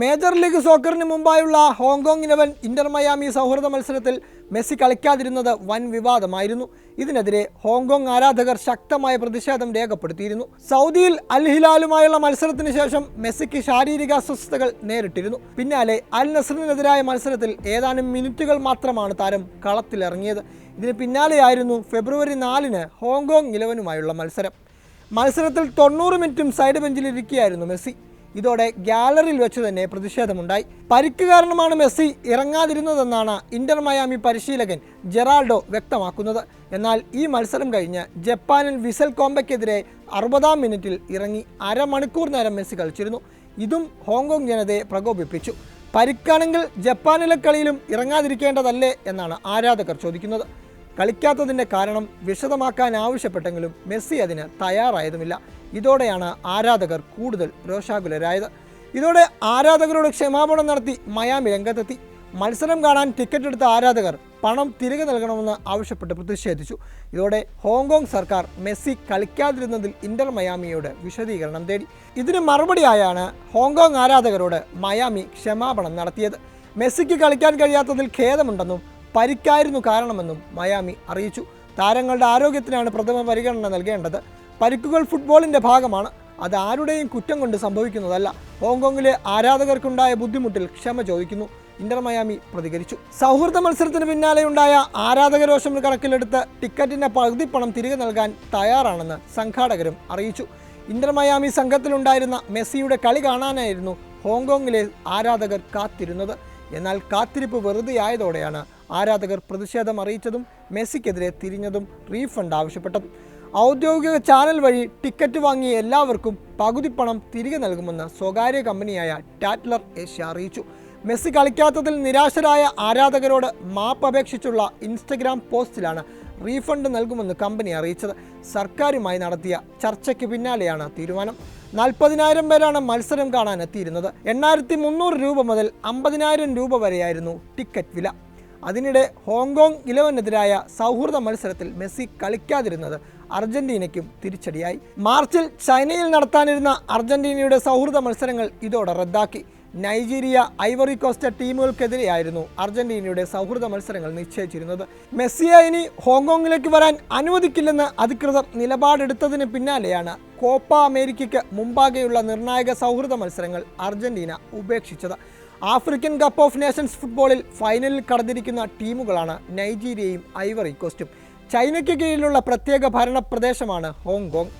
Major league സോക്കറിന് മുമ്പായുള്ള Hong Kong eleven Inter Miami സൗഹൃദ മത്സരത്തിൽ മെസ്സി കളിക്കാതിരുന്നത് വൻ വിവാദമായിരുന്നു. ഇതിനെതിരെ ഹോങ്കോങ് ആരാധകർ ശക്തമായ പ്രതിഷേധം രേഖപ്പെടുത്തിയിരുന്നു. സൗദിയിൽ അൽ ഹിലാലുമായുള്ള മത്സരത്തിന് ശേഷം മെസ്സിക്ക് ശാരീരിക അസ്വസ്ഥതകൾ നേരിട്ടിരുന്നു. പിന്നാലെ അൽ നസറിനെതിരായ മത്സരത്തിൽ ഏതാനും മിനിറ്റുകൾ മാത്രമാണ് താരം കളത്തിലിറങ്ങിയത്. ഇതിന് പിന്നാലെയായിരുന്നു ഫെബ്രുവരി നാലിന് ഹോങ്കോങ് ഇലവനുമായുള്ള മത്സരം. മത്സരത്തിൽ തൊണ്ണൂറ് മിനിറ്റും സൈഡ് ബെഞ്ചിലിരിക്കുകയായിരുന്നു മെസ്സി. ഇതോടെ ഗ്യാലറിയിൽ വെച്ച് തന്നെ പ്രതിഷേധമുണ്ടായി. പരിക്ക് കാരണമാണ് മെസ്സി ഇറങ്ങാതിരുന്നതെന്നാണ് ഇന്റർ മയാമി പരിശീലകൻ ജെറാൾഡോ വ്യക്തമാക്കുന്നത്. എന്നാൽ ഈ മത്സരം കഴിഞ്ഞ് ജപ്പാനിൽ വിസൽ കോംബയ്ക്കെതിരെ അറുപതാം മിനിറ്റിൽ ഇറങ്ങി അരമണിക്കൂർ നേരം മെസ്സി കളിച്ചിരുന്നു. ഇതും ഹോങ്കോങ് ജനതയെ പ്രകോപിപ്പിച്ചു. പരിക്കാണെങ്കിൽ ജപ്പാനിലെ കളിയിലും ഇറങ്ങാതിരിക്കേണ്ടതല്ലേ എന്നാണ് ആരാധകർ ചോദിക്കുന്നത്. കളിക്കാത്തതിന്റെ കാരണം വിശദമാക്കാൻ ആവശ്യപ്പെട്ടെങ്കിലും മെസ്സി അതിന് തയ്യാറായതുമില്ല. ഇതോടെയാണ് ആരാധകർ കൂടുതൽ രോഷാകുലരായത്. ഇതോടെ ആരാധകരോട് ക്ഷമാപണം നടത്തി മയാമി രംഗത്തെത്തി. മത്സരം കാണാൻ ടിക്കറ്റ് എടുത്ത ആരാധകർ പണം തിരികെ നൽകണമെന്ന് ആവശ്യപ്പെട്ട് പ്രതിഷേധിച്ചു. ഇതോടെ ഹോങ്കോങ് സർക്കാർ മെസ്സി കളിക്കാതിരുന്നതിൽ ഇന്റർ മയാമിയോട് വിശദീകരണം തേടി. ഇതിന് മറുപടിയായാണ് ഹോങ്കോങ് ആരാധകരോട് മയാമി ക്ഷമാപണം നടത്തിയത്. മെസ്സിക്ക് കളിക്കാൻ കഴിയാത്തതിൽ ഖേദമുണ്ടെന്നും പരിക്കായിരുന്നു കാരണമെന്നും മയാമി അറിയിച്ചു. താരങ്ങളുടെ ആരോഗ്യത്തിനാണ് പ്രഥമ പരിഗണന നൽകേണ്ടത്. പരിക്കുകൾ ഫുട്ബോളിന്റെ ഭാഗമാണ്. അത് ആരുടെയും കുറ്റം കൊണ്ട് സംഭവിക്കുന്നതല്ല. ഹോങ്കോങ്ങിലെ ആരാധകർക്കുണ്ടായ ബുദ്ധിമുട്ടിൽ ക്ഷമ ചോദിക്കുന്നു. ഇന്റർ മയാമി പ്രതികരിച്ചു. സൗഹൃദ മത്സരത്തിന് പിന്നാലെയുണ്ടായ ആരാധകരോഷം കണക്കിലെടുത്ത് ടിക്കറ്റിന്റെ പകുതി പണം തിരികെ നൽകാൻ തയ്യാറാണെന്ന് സംഘാടകരും അറിയിച്ചു. ഇന്റർ മയാമി സംഘത്തിലുണ്ടായിരുന്ന മെസ്സിയുടെ കളി കാണാനായിരുന്നു ഹോങ്കോങ്ങിലെ ആരാധകർ കാത്തിരുന്നത്. എന്നാൽ കാത്തിരിപ്പ് വെറുതെയായതോടെയാണ് ആരാധകർ പ്രതിഷേധം അറിയിച്ചതും മെസ്സിക്കെതിരെ തിരിഞ്ഞതും റീഫണ്ട് ആവശ്യപ്പെട്ടതും. ഔദ്യോഗിക ചാനൽ വഴി ടിക്കറ്റ് വാങ്ങിയ എല്ലാവർക്കും പകുതി പണം തിരികെ നൽകുമെന്ന് സ്വകാര്യ കമ്പനിയായ ടാറ്റ്ലർ ഏഷ്യ അറിയിച്ചു. മെസ്സി കളിക്കാത്തതിൽ നിരാശരായ ആരാധകരോട് മാപ്പ് അപേക്ഷിച്ചുള്ള ഇൻസ്റ്റഗ്രാം പോസ്റ്റിലാണ് റീഫണ്ട് നൽകുമെന്ന് കമ്പനി അറിയിച്ചത്. സർക്കാരുമായി നടത്തിയ ചർച്ചയ്ക്ക് പിന്നാലെയാണ് തീരുമാനം. നാൽപ്പതിനായിരം പേരാണ് മത്സരം കാണാൻ എത്തിയിരുന്നത് എണ്ണായിരത്തി മുന്നൂറ് രൂപ മുതൽ അമ്പതിനായിരം രൂപ വരെയായിരുന്നു ടിക്കറ്റ് വില. അതിനിടെ ഹോങ്കോങ് ഇലവനെതിരായ സൗഹൃദ മത്സരത്തിൽ മെസ്സി കളിക്കാതിരുന്നത് അർജന്റീനയ്ക്കും തിരിച്ചടിയായി. മാർച്ചിൽ ചൈനയിൽ നടത്താനിരുന്ന അർജന്റീനയുടെ സൗഹൃദ മത്സരങ്ങൾ ഇതോടെ റദ്ദാക്കി. നൈജീരിയ ഐവറി കോസ്റ്റ ടീമുകൾക്കെതിരെയായിരുന്നു അർജന്റീനയുടെ സൗഹൃദ മത്സരങ്ങൾ നിശ്ചയിച്ചിരുന്നത്. മെസ്സിയെ ഇനി ഹോങ്കോങ്ങിലേക്ക് വരാൻ അനുവദിക്കില്ലെന്ന് അധികൃതർ നിലപാടെടുത്തതിന് പിന്നാലെയാണ് കോപ്പ അമേരിക്കയ്ക്ക് മുമ്പാകെയുള്ള നിർണായക സൗഹൃദ മത്സരങ്ങൾ അർജന്റീന ഉപേക്ഷിച്ചത്. ആഫ്രിക്കൻ കപ്പ് ഓഫ് നേഷൻസ് ഫുട്ബോളിൽ ഫൈനലിൽ കടന്നിരിക്കുന്ന ടീമുകളാണ് നൈജീരിയയും ഐവറി കോസ്റ്റും. ചൈനയ്ക്ക് കീഴിലുള്ള പ്രത്യേക ഭരണ പ്രദേശമാണ് ഹോങ്കോങ്.